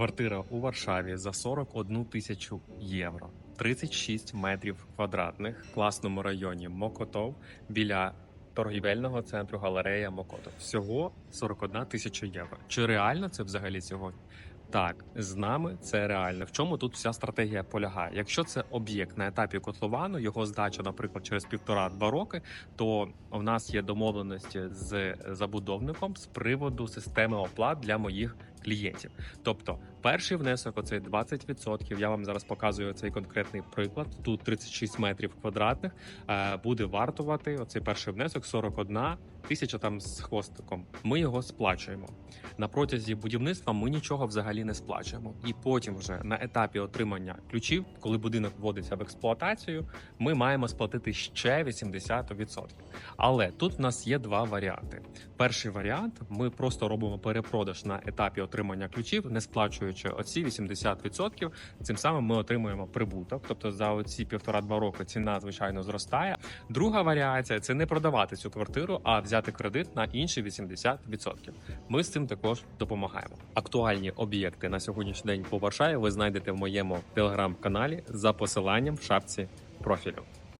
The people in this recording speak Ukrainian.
Квартира у Варшаві за 41 тисячу євро, 36 метрів квадратних в класному районі Мокотов біля торгівельного центру галерея Мокотов. Всього 41 тисяча євро. Чи реально це взагалі сьогодні? Так, з нами це реально. В чому тут вся стратегія полягає? Якщо це об'єкт на етапі котловану, його здача, наприклад, через півтора-два роки, то у нас є домовленості з забудовником з приводу системи оплат для моїх клієнтів. Тобто, перший внесок, оцей 20%, Я вам зараз показую цей конкретний приклад. Тут 36 метрів квадратних. е, Буде вартувати оцей перший внесок 41 тисяча там з хвостиком. Ми його сплачуємо. На протязі будівництва ми нічого взагалі не сплачуємо. І потім, вже на етапі отримання ключів, коли будинок вводиться в експлуатацію, ми маємо сплатити ще 80%. Але тут в нас є два варіанти. Перший варіант: ми просто робимо перепродаж на етапі отримання ключів, не сплачуючи оці 80%. Цим самим ми отримуємо прибуток. Тобто за оці півтора-два роки ціна звичайно зростає. Друга варіація це не продавати цю квартиру, а взяти кредит на інші 80%. Ми з цим також допомагаємо. Актуальні об'єкти на сьогоднішній день по Варшаві ви знайдете в моєму телеграм-каналі за посиланням в шапці профілю.